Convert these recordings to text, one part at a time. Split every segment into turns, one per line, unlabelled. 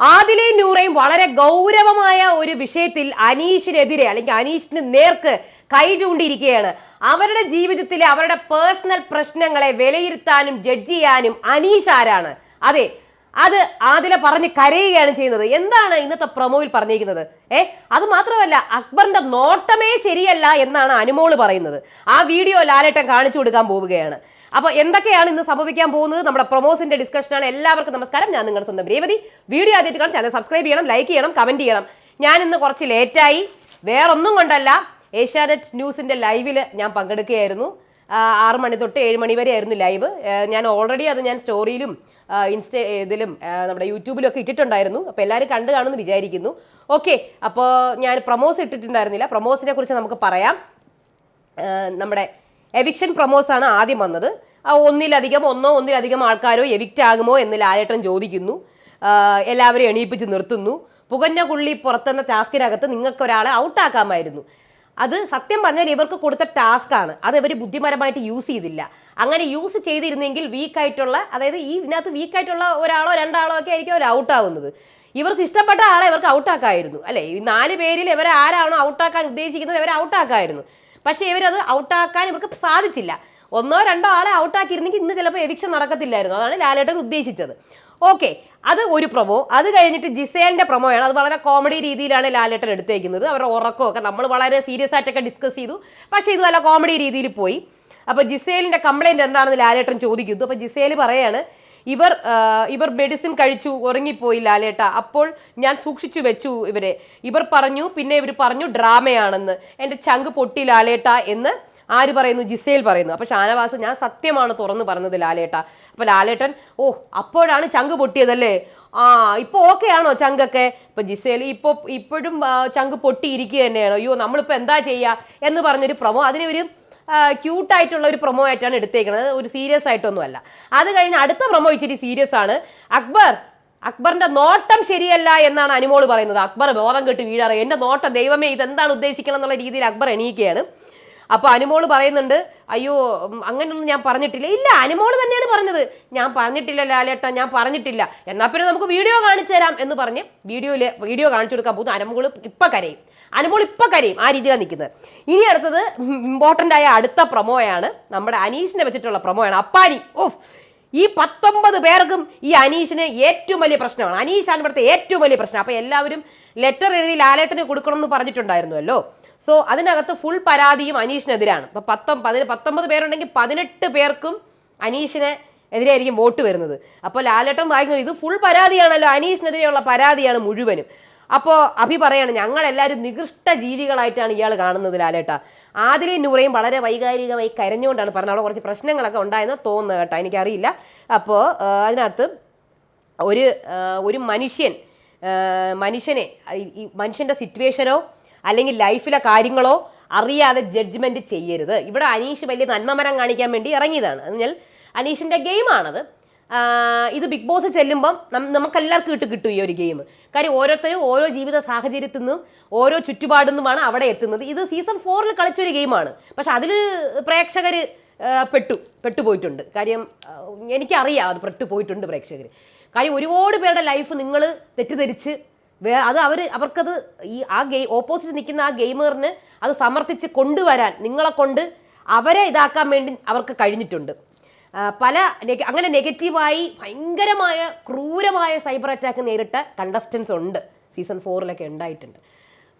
ആദിലയും നൂറയും വളരെ ഗൗരവമായ ഒരു വിഷയത്തിൽ അനീഷിനെതിരെ അല്ലെങ്കിൽ അനീഷിന് നേർക്ക് കൈ ചൂണ്ടിയിരിക്കുകയാണ്. അവരുടെ ജീവിതത്തിലെ അവരുടെ പേഴ്സണൽ പ്രശ്നങ്ങളെ വിലയിരുത്താനും ജഡ്ജ് ചെയ്യാനും അനീഷ് ആരാണ്? അതെ അത് ആദില പറഞ്ഞ് കരയുകയാണ് ചെയ്യുന്നത്. എന്താണ് ഇന്നത്തെ പ്രൊമോയിൽ പറഞ്ഞിരിക്കുന്നത്? ഏ അത് മാത്രമല്ല അക്ബറിന്റെ നോട്ടമേ ശരിയല്ല എന്നാണ് അനുമോൾ പറയുന്നത്. ആ വീഡിയോ ലാലേട്ടൻ കാണിച്ചു കൊടുക്കാൻ പോവുകയാണ്. അപ്പൊ എന്തൊക്കെയാണ് ഇന്ന് സംഭവിക്കാൻ പോകുന്നത്? നമ്മുടെ പ്രൊമോസിന്റെ ഡിസ്കഷനാണ് എല്ലാവർക്കും നമസ്കാരം. ഞാൻ നിങ്ങളുടെ സ്വന്തം രേവതി. വീഡിയോ ആദ്യമായിട്ട് കാണാൻ ചാനൽ സബ്സ്ക്രൈബ് ചെയ്യണം ലൈക്ക് ചെയ്യണം കമന്റ് ചെയ്യണം. ഞാൻ ഇന്ന് കുറച്ച് ലേറ്റായി വേറൊന്നും കൊണ്ടല്ല. ഏഷ്യാനെറ്റ് ന്യൂസിന്റെ ലൈവിൽ ഞാൻ പങ്കെടുക്കുകയായിരുന്നു. ആറ് മണി തൊട്ട് ഏഴ് മണി വരെ ആയിരുന്നു ലൈവ് ഞാൻ ഓൾറെഡി അത് ഞാൻ സ്റ്റോറിയിലും ഇൻസ്റ്റ ഇതിലും നമ്മുടെ യൂട്യൂബിലും ഒക്കെ ഇട്ടിട്ടുണ്ടായിരുന്നു. അപ്പോൾ എല്ലാവരും കണ്ടു കാണുമെന്ന് വിചാരിക്കുന്നു. ഓക്കെ അപ്പോൾ ഞാൻ പ്രൊമോസ് ഇട്ടിട്ടുണ്ടായിരുന്നില്ല. പ്രൊമോസിനെ കുറിച്ച് നമുക്ക് പറയാം. നമ്മുടെ എവിക്ഷൻ പ്രൊമോസ് ആണ് ആദ്യം വന്നത്. ഒന്നിലധികം ഒന്നോ ഒന്നിലധികം ആൾക്കാരോ എവിക്റ്റ് ആകുമോ എന്ന് ലാലേട്ടൻ ചോദിക്കുന്നു. എല്ലാവരെയും എണീപ്പിച്ച് നിർത്തുന്നു. പുകഞ്ഞ കുള്ളി പുറത്തുന്ന ടാസ്കിനകത്ത് നിങ്ങൾക്ക് ഒരാളെ ഔട്ടാക്കാമായിരുന്നു അത് സത്യം പറഞ്ഞാൽ ഇവർക്ക് കൊടുത്ത ടാസ്ക് ആണ്. അത് ഇവർ ബുദ്ധിപരമായിട്ട് യൂസ് ചെയ്തില്ല. അങ്ങനെ യൂസ് ചെയ്തിരുന്നെങ്കിൽ വീക്കായിട്ടുള്ള അതായത് ഈ ഇതിനകത്ത് വീക്കായിട്ടുള്ള ഒരാളോ രണ്ടാളോ ഒക്കെ ആയിരിക്കും അവർ ഔട്ടാവുന്നത് ഇവർക്ക് ഇഷ്ടപ്പെട്ട ആളെ ഇവർക്ക് ഔട്ടാക്കായിരുന്നു അല്ലേ? ഈ നാല് പേരിൽ ഇവരെ ആരാണോ ഔട്ടാക്കാൻ ഉദ്ദേശിക്കുന്നത് ഇവരെ ഔട്ടാക്കായിരുന്നു പക്ഷേ ഇവരത് ഔട്ടാക്കാൻ ഇവർക്ക് സാധിച്ചില്ല. ഒന്നോ രണ്ടോ ആളെ ഔട്ടാക്കിയിരുന്നെങ്കിൽ ഇന്ന് ചിലപ്പോൾ എവിക്ഷൻ നടക്കത്തില്ലായിരുന്നു. അതാണ് ലാലേട്ടൻ ഉദ്ദേശിച്ചത്. ഓക്കെ അത് ഒരു പ്രൊമോ അത് കഴിഞ്ഞിട്ട് ജിസേലിന്റെ പ്രൊമോയാണ് അത് വളരെ കോമഡി രീതിയിലാണ് ലാലേട്ടൻ എടുത്തേക്കുന്നത്. അവരുടെ ഉറക്കമൊക്കെ നമ്മൾ വളരെ സീരിയസ് ആയിട്ടൊക്കെ ഡിസ്കസ് ചെയ്തു. പക്ഷേ ഇത് നല്ല കോമഡി രീതിയിൽ പോയി. അപ്പോൾ ജിസേലിന്റെ കംപ്ലൈന്റ് എന്താണെന്ന് ലാലേട്ടൻ ചോദിക്കുന്നു. അപ്പോൾ ജിസേൽ പറയാണ് ഇവർ ഇവർ മെഡിസിൻ കഴിച്ചു ഉറങ്ങിപ്പോയി ലാലേട്ട. അപ്പോൾ ഞാൻ സൂക്ഷിച്ചു വെച്ചു ഇവരെ. ഇവർ പറഞ്ഞു പിന്നെ ഇവർ പറഞ്ഞു ഡ്രാമയാണെന്ന്. എന്റെ ചങ്ക് പൊട്ടി ലാലേട്ട എന്ന് ആര് പറയുന്നു? ജിസേൽ പറയുന്നു. അപ്പോൾ ഷാനവാസ് ഞാൻ സത്യമാണ് തുറന്നു പറഞ്ഞത് ലാലേട്ട. അപ്പോൾ ലാലേട്ടൻ ഓ അപ്പോഴാണ് ചങ്ക് പൊട്ടിയതല്ലേ? ആ ഇപ്പോൾ ഓക്കെ ആണോ ചങ്കൊക്കെ? ഇപ്പൊ ജിസേൽ ഇപ്പോൾ ഇപ്പോഴും ചങ്ക് പൊട്ടിയിരിക്കുക തന്നെയാണോ അയ്യോ നമ്മളിപ്പോൾ എന്താ ചെയ്യുക എന്ന് പറഞ്ഞൊരു പ്രമോ അതിന് ഒരു ക്യൂട്ടായിട്ടുള്ള ഒരു പ്രൊമോ ആയിട്ടാണ് എടുത്തേക്കുന്നത് ഒരു സീരിയസ് ആയിട്ടൊന്നുമല്ല. അത് കഴിഞ്ഞ് അടുത്ത പ്രൊമോ ഇച്ചിരി സീരിയസ് ആണ്. അക്ബർ അക്ബറിന്റെ നോട്ടം ശരിയല്ല എന്നാണ് അനുമോൾ പറയുന്നത്. അക്ബർ ബോധം കെട്ട് വീഴാറ്. എന്റെ നോട്ടം ദൈവമേ ഇതെന്താണ് ഉദ്ദേശിക്കണം എന്നുള്ള രീതിയിൽ അക്ബർ എണീക്കുകയാണ്. അപ്പോൾ അനുമോൾ പറയുന്നുണ്ട് അയ്യോ അങ്ങനെയൊന്നും ഞാൻ പറഞ്ഞിട്ടില്ല. ഇല്ല അനുമോൾ തന്നെയാണ് പറഞ്ഞത്. ഞാൻ പറഞ്ഞിട്ടില്ല ലാലേട്ട ഞാൻ പറഞ്ഞിട്ടില്ല. എന്നാൽ പിന്നെ നമുക്ക് വീഡിയോ കാണിച്ചു തരാം എന്ന് പറഞ്ഞ് വീഡിയോയിൽ വീഡിയോ കാണിച്ചു കൊടുക്കാൻ പോകുന്ന അനുമോൾ ഇപ്പൊ കരയും. അനുമോൾ ഇപ്പൊ കരയും ആ രീതിയിലാണ് നിൽക്കുന്നത് ഇനി അടുത്തത് ഇമ്പോർട്ടന്റ് ആയ അടുത്ത പ്രൊമോയാണ് നമ്മുടെ അനീഷിനെ വെച്ചിട്ടുള്ള പ്രൊമോയാണ് അപ്പാനി ഓഫ് ഈ പത്തൊമ്പത് പേർക്കും ഈ അനീഷിന് ഏറ്റവും വലിയ പ്രശ്നമാണ്. അനീഷാണ് ഇവിടുത്തെ ഏറ്റവും വലിയ പ്രശ്നം. അപ്പോൾ എല്ലാവരും ലെറ്റർ എഴുതി ലാലേട്ടന് കൊടുക്കണം എന്ന് പറഞ്ഞിട്ടുണ്ടായിരുന്നുവല്ലോ സോ അതിനകത്ത് ഫുൾ പരാതിയും അനീഷിനെതിരാണ്. അപ്പോൾ പത്തൊമ്പ പതിന് പത്തൊമ്പത് പേരുണ്ടെങ്കിൽ പതിനെട്ട് പേർക്കും അനീഷിനെ എതിരെയായിരിക്കും വോട്ട് വരുന്നത്. അപ്പോൾ ലാലേട്ടൻ വായിക്കുന്നത് ഇത് ഫുൾ പരാതിയാണല്ലോ. അനീഷിനെതിരെയുള്ള പരാതിയാണ് മുഴുവനും. അപ്പോൾ അഭി പറയാണ് ഞങ്ങളെല്ലാവരും നികൃഷ്ട ജീവികളായിട്ടാണ് ഇയാൾ കാണുന്നത് ലാലേട്ട. ആദിലയും നൂറയും വളരെ വൈകാരികമായി കരഞ്ഞുകൊണ്ടാണ് പറഞ്ഞത്. അവിടെ കുറച്ച് പ്രശ്നങ്ങളൊക്കെ ഉണ്ടായെന്ന് തോന്നുന്നത് കേട്ടോ എനിക്കറിയില്ല. അപ്പോൾ അതിനകത്ത് ഒരു ഒരു മനുഷ്യൻ മനുഷ്യനെ ഈ- മനുഷ്യന്റെ സിറ്റുവേഷനോ അല്ലെങ്കിൽ ലൈഫിലെ കാര്യങ്ങളോ അറിയാതെ ജഡ്ജ്മെന്റ് ചെയ്യരുത്. ഇവിടെ അനീഷ് വലിയ നന്മമരം കാണിക്കാൻ വേണ്ടി ഇറങ്ങിയതാണ്. എന്നാൽ അനീഷിന്റെ ഗെയിമാണത്. ഇത് ബിഗ് ബോസ് ചെല്ലുമ്പം നമുക്കെല്ലാവർക്കും ഇട്ട് കിട്ടും ഈ ഒരു ഗെയിം കാര്യം ഓരോരുത്തരും ഓരോ ജീവിത സാഹചര്യത്തിൽ നിന്നും ഓരോ ചുറ്റുപാടിൽ നിന്നുമാണ് അവിടെ എത്തുന്നത്. ഇത് സീസൺ ഫോറിൽ കളിച്ചൊരു ഗെയിമാണ് പക്ഷെ അതിൽ പ്രേക്ഷകർ പെട്ടു പെട്ടുപോയിട്ടുണ്ട് കാര്യം എനിക്കറിയാം അത് പെട്ടുപോയിട്ടുണ്ട് പ്രേക്ഷകർ കാര്യം ഒരുപാട് പേരുടെ ലൈഫ് നിങ്ങൾ തെറ്റിദ്ധരിച്ച് വേ അത് അവർ അവർക്കത് ഈ ആ ഗെയിം ഓപ്പോസിറ്റ് നിൽക്കുന്ന ആ ഗെയിമറിന് അത് സമർത്ഥിച്ച് കൊണ്ടുവരാൻ നിങ്ങളെ കൊണ്ട് അവരെ ഇതാക്കാൻ വേണ്ടി അവർക്ക് കഴിഞ്ഞിട്ടുണ്ട്. പല അങ്ങനെ നെഗറ്റീവായി ഭയങ്കരമായ ക്രൂരമായ സൈബർ അറ്റാക്ക് നേരിട്ട കണ്ടസ്റ്റൻസ് ഉണ്ട്. സീസൺ ഫോറിലൊക്കെ ഉണ്ടായിട്ടുണ്ട്.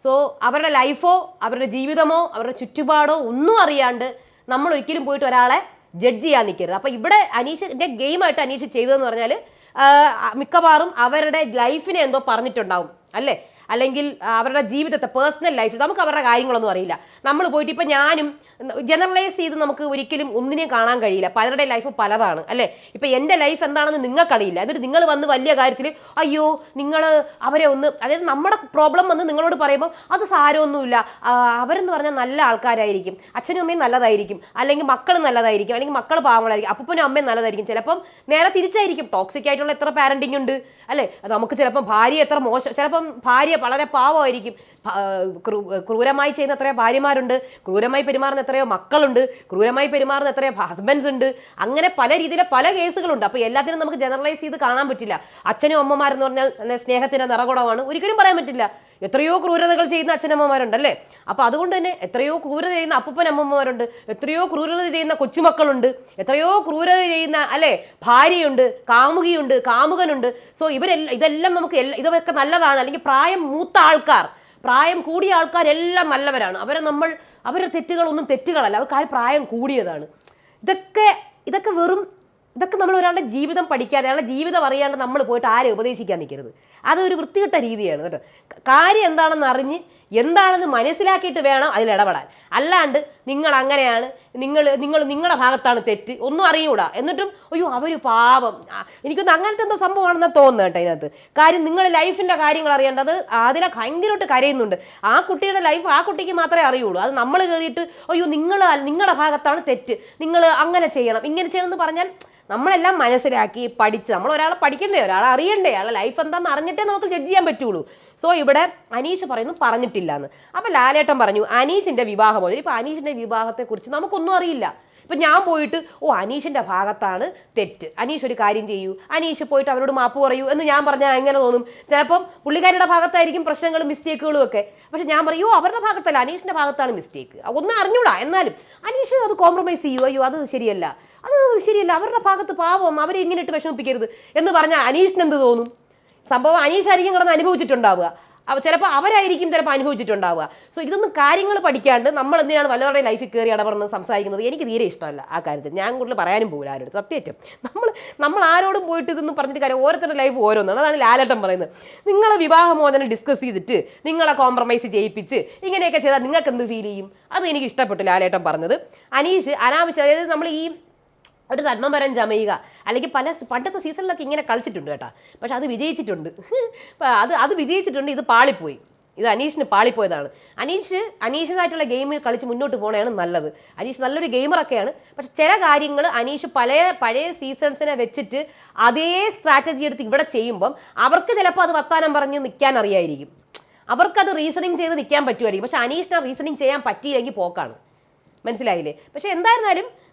സോ അവരുടെ ലൈഫോ അവരുടെ ജീവിതമോ അവരുടെ ചുറ്റുപാടോ ഒന്നും അറിയാണ്ട് നമ്മൾ ഒരിക്കലും പോയിട്ട് ഒരാളെ ജഡ്ജ് ചെയ്യാൻ നിൽക്കരുത്. അപ്പോൾ ഇവിടെ അനീഷിന്റെ ഗെയിമായിട്ട് അനീഷ് ചെയ്തതെന്ന് പറഞ്ഞാൽ മിക്കവാറും അവരുടെ ലൈഫിനെ എന്തോ പറഞ്ഞിട്ടുണ്ടാവും. അല്ലേ? അല്ലെങ്കിൽ അവരുടെ ജീവിതത്തെ പേഴ്സണൽ ലൈഫിൽ നമുക്ക് അവരുടെ കാര്യങ്ങളൊന്നും അറിയില്ല. നമ്മൾ പോയിട്ട് ഇപ്പം ഞാനും ജനറലൈസ് ചെയ്ത് നമുക്ക് ഒരിക്കലും ഒന്നിനെയും കാണാൻ കഴിയില്ല. പലരുടെ ലൈഫ് പലതാണ് അല്ലേ? ഇപ്പം എന്റെ ലൈഫ് എന്താണെന്ന് നിങ്ങൾക്കറിയില്ല. എന്നിട്ട് നിങ്ങൾ വന്ന് വലിയ കാര്യത്തിൽ അയ്യോ നിങ്ങൾ അവരെ ഒന്ന് അതായത് നമ്മുടെ പ്രോബ്ലം വന്ന് നിങ്ങളോട് പറയുമ്പോൾ അത് സാരമൊന്നുമില്ല. അവരെന്ന് പറഞ്ഞാൽ നല്ല ആൾക്കാരായിരിക്കും. അച്ഛനും അമ്മയും നല്ലതായിരിക്കും. അല്ലെങ്കിൽ മക്കൾ നല്ലതായിരിക്കും. അല്ലെങ്കിൽ മക്കൾ പാവങ്ങളായിരിക്കും. അപ്പനും അമ്മയും നല്ലതായിരിക്കും. ചിലപ്പം നേരെ തിരിച്ചായിരിക്കും. ടോക്സിക് ആയിട്ടുള്ള എത്ര പാരന്റിങ് ഉണ്ട് അല്ലേ? നമുക്ക് ചിലപ്പം ഭാര്യ എത്ര മോശം ചിലപ്പം ഭാര്യ വളരെ പാവമായിരിക്കും. ക്രൂരമായി ചെയ്യുന്ന എത്രയോ ഭാര്യമാരുണ്ട് ക്രൂരമായി പെരുമാറുന്ന എത്രയോ മക്കളുണ്ട് ക്രൂരമായി പെരുമാറുന്ന എത്രയോ ഹസ്ബൻഡ്സ് ഉണ്ട്. അങ്ങനെ പല രീതിയിലെ പല കേസുകളുണ്ട്. അപ്പോൾ എല്ലാത്തിനും നമുക്ക് ജനറലൈസ് ചെയ്ത് കാണാൻ പറ്റില്ല. അച്ഛനും അമ്മമാരെന്ന് പറഞ്ഞാൽ സ്നേഹത്തിന്റെ നിറകുടമാണ്. ഒരിക്കലും പറയാൻ പറ്റില്ല. എത്രയോ ക്രൂരതകൾ ചെയ്യുന്ന അച്ഛനമ്മമാരുണ്ടല്ലേ അപ്പോൾ അതുകൊണ്ട് തന്നെ എത്രയോ ക്രൂരത ചെയ്യുന്ന അപ്പൂപ്പൻ അമ്മമാരുണ്ട് എത്രയോ ക്രൂരത ചെയ്യുന്ന കൊച്ചുമക്കളുണ്ട്. എത്രയോ ക്രൂരത ചെയ്യുന്ന അല്ലേ? ഭാര്യയുണ്ട് കാമുകിയുണ്ട് കാമുകനുണ്ട്. സോ ഇവരെല്ലാം ഇതെല്ലാം നമുക്ക് ഇതൊക്കെ നല്ലതാണ്. അല്ലെങ്കിൽ പ്രായം മൂത്ത ആൾക്കാർ പ്രായം കൂടിയ ആൾക്കാരെല്ലാം നല്ലവരാണ്. അവരെ നമ്മൾ അവരുടെ തെറ്റുകളൊന്നും തെറ്റുകളല്ല. അവർക്ക് പ്രായം കൂടിയതാണ്. ഇതൊക്കെ ഇതൊക്കെ വെറും ഇതൊക്കെ നമ്മൾ ഒരാളുടെ ജീവിതം പഠിക്കാതെ അയാളുടെ ജീവിതം അറിയാണ്ട് നമ്മൾ പോയിട്ട് ആരെ ഉപദേശിക്കാൻ നിൽക്കരുത്. അതൊരു വൃത്തികെട്ട രീതിയാണ് കേട്ടോ. കാര്യം എന്താണെന്ന് അറിഞ്ഞ് എന്താണെന്ന് മനസ്സിലാക്കിയിട്ട് വേണം അതിൽ ഇടപെടാൻ. അല്ലാണ്ട് നിങ്ങൾ അങ്ങനെയാണ് നിങ്ങൾ നിങ്ങൾ നിങ്ങളുടെ ഭാഗത്താണ് തെറ്റ് ഒന്നും അറിയൂടാ. എന്നിട്ടും അയ്യോ അവർ പാപം എനിക്കൊന്ന് അങ്ങനത്തെ എന്തോ സംഭവമാണെന്ന് തോന്നുന്നു കേട്ടോ ഇതിനകത്ത്. കാര്യം നിങ്ങൾ ലൈഫിന്റെ കാര്യങ്ങൾ അറിയേണ്ടത് അതിലെ ഭയങ്കരമായിട്ട് കരയുന്നുണ്ട്. ആ കുട്ടിയുടെ ലൈഫ് ആ കുട്ടിക്ക് മാത്രമേ അറിയുള്ളൂ. അത് നമ്മൾ കയറിയിട്ട് അയ്യോ നിങ്ങൾ നിങ്ങളുടെ ഭാഗത്താണ് തെറ്റ്. നിങ്ങൾ അങ്ങനെ ചെയ്യണം. ഇങ്ങനെ ചെയ്യണം എന്ന് പറഞ്ഞാൽ നമ്മളെല്ലാം മനസ്സിലാക്കി പഠിച്ച് നമ്മൾ ഒരാളെ പഠിക്കണ്ടേ ഒരാളെ അറിയണ്ടേ അയാളെ ലൈഫ് എന്താണെന്ന് അറിഞ്ഞിട്ടേ നമുക്ക് ജഡ്ജ് ചെയ്യാൻ പറ്റുള്ളൂ. സോ ഇവിടെ അനീഷ് പറയുന്നു പറഞ്ഞിട്ടില്ല എന്ന് അപ്പം ലാലേട്ടൻ പറഞ്ഞു അനീഷിന്റെ വിവാഹമോചനം ഇപ്പം അനീഷിന്റെ വിവാഹത്തെക്കുറിച്ച് നമുക്കൊന്നും അറിയില്ല. ഇപ്പം ഞാൻ പോയിട്ട് ഓ അനീഷിന്റെ ഭാഗത്താണ് തെറ്റ്. അനീഷ് ഒരു കാര്യം ചെയ്യൂ. അനീഷ് പോയിട്ട് അവരോട് മാപ്പ് പറയൂ. എന്ന് ഞാൻ പറഞ്ഞാൽ എങ്ങനെ തോന്നും. ചിലപ്പം പുള്ളിക്കാരുടെ ഭാഗത്തായിരിക്കും പ്രശ്നങ്ങളും മിസ്റ്റേക്കുകളും ഒക്കെ. പക്ഷെ ഞാൻ പറയൂ അവരുടെ ഭാഗത്തല്ല. അനീഷിന്റെ ഭാഗത്താണ് മിസ്റ്റേക്ക് ഒന്നും അറിഞ്ഞൂടാ എന്നാലും. അനീഷ് അത് കോംപ്രമൈസ് ചെയ്യൂ? അയ്യോ അത് ശരിയല്ല. അത് ശരിയല്ല. അവരുടെ ഭാഗത്ത് പാവം അവരെ ഇങ്ങനെ ഇട്ട് വിഷമിപ്പിക്കരുത് എന്ന് പറഞ്ഞാൽ അനീഷിന് എന്ത് തോന്നും? സംഭവം അനീഷായിരിക്കും കിടന്ന് അനുഭവിച്ചിട്ടുണ്ടാവുക. അവ ചിലപ്പോൾ അവരായിരിക്കും ചിലപ്പോൾ അനുഭവിച്ചിട്ടുണ്ടാവുക. സോ ഇതൊന്നും കാര്യങ്ങൾ പഠിക്കാണ്ട് നമ്മൾ എന്തിനാണ് വല്ലവരുടെ ലൈഫിൽ കയറി ഇടപെടുന്നത് സംസാരിക്കുന്നത്? എനിക്ക് തീരെ ഇഷ്ടമല്ല ആ കാര്യത്തിൽ. ഞാൻ കൂടുതൽ പറയാനും പോകില്ല ആരോട്. സത്യേറ്റം നമ്മൾ നമ്മൾ ആരോടും പോയിട്ട് ഇതൊന്നും പറഞ്ഞിട്ട് കാര്യം ഓരോരുത്തരുടെ ലൈഫ് ഓരോന്നാണ്. അതാണ് ലാലേട്ടൻ പറയുന്നത്. നിങ്ങളെ വിവാഹമോചനം ഡിസ്കസ് ചെയ്തിട്ട് നിങ്ങളെ കോംപ്രമൈസ് ചെയ്യിപ്പിച്ച് ഇങ്ങനെയൊക്കെ ചെയ്താൽ നിങ്ങൾക്ക് എന്ത് ഫീൽ ചെയ്യും? അത് എനിക്ക് ഇഷ്ടപ്പെട്ടു ലാലേട്ടൻ പറഞ്ഞത്. അനീഷ് അനാവശ്യം അതായത് നമ്മൾ ഈ ഒരു നന്മമരം ചമയുക അല്ലെങ്കിൽ പല പണ്ടത്തെ സീസണിലൊക്കെ ഇങ്ങനെ കളിച്ചിട്ടുണ്ട് കേട്ടോ. പക്ഷെ അത് വിജയിച്ചിട്ടുണ്ട്. അത് അത് വിജയിച്ചിട്ടുണ്ട് ഇത് പാളിപ്പോയി. ഇത് അനീഷിന് പാളിപ്പോയതാണ്. അനീഷ് അനീഷിനായിട്ടുള്ള ഗെയിമിൽ കളിച്ച് മുന്നോട്ട് പോകണതാണ് നല്ലത്. അനീഷ് നല്ലൊരു ഗെയിമറൊക്കെയാണ് പക്ഷെ ചില കാര്യങ്ങൾ അനീഷ് പഴയ പഴയ സീസൺസിനെ വെച്ചിട്ട് അതേ സ്ട്രാറ്റജി എടുത്ത് ഇവിടെ ചെയ്യുമ്പം അവർക്ക് ചിലപ്പോൾ അത് വർത്താനം പറഞ്ഞ് നിൽക്കാൻ അറിയായിരിക്കും. അവർക്കത് റീസണിങ് ചെയ്ത് നിൽക്കാൻ പറ്റുമായിരിക്കും. പക്ഷെ അനീഷിനെ റീസണിങ് ചെയ്യാൻ പറ്റിയില്ലെങ്കിൽ പോക്കാണ്. മനസ്സിലായില്ലേ? പക്ഷെ എന്തായിരുന്നാലും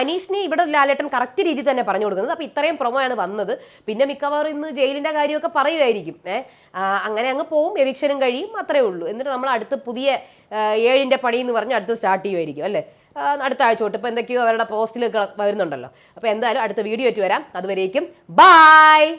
അനീഷിനെ ഇവിടെ ലാലേട്ടൻ കറക്റ്റ് രീതി തന്നെ പറഞ്ഞു കൊടുക്കുന്നത്. അപ്പോൾ ഇത്രയും പ്രൊമോയാണ് വന്നത്. പിന്നെ മിക്കവാറും ഇന്ന് ജയിലിന്റെ കാര്യമൊക്കെ പറയുമായിരിക്കും. ഏ അങ്ങനെ അങ്ങ് പോവും. എവിക്ഷനും കഴിയും. അത്രേ ഉള്ളൂ. എന്നിട്ട് നമ്മൾ അടുത്ത് പുതിയ ഏഴിന്റെ പണി എന്ന് പറഞ്ഞ് അടുത്ത് സ്റ്റാർട്ട് ചെയ്യുമായിരിക്കും അല്ലേ? അടുത്ത ആഴ്ച തൊട്ട് ഇപ്പോൾ എന്തൊക്കെയോ അവരുടെ പോസ്റ്റിലൊക്കെ വരുന്നുണ്ടല്ലോ. അപ്പോൾ എന്തായാലും അടുത്ത വീഡിയോ ആയിട്ട് വരാം. അതുവരേക്കും ബായ്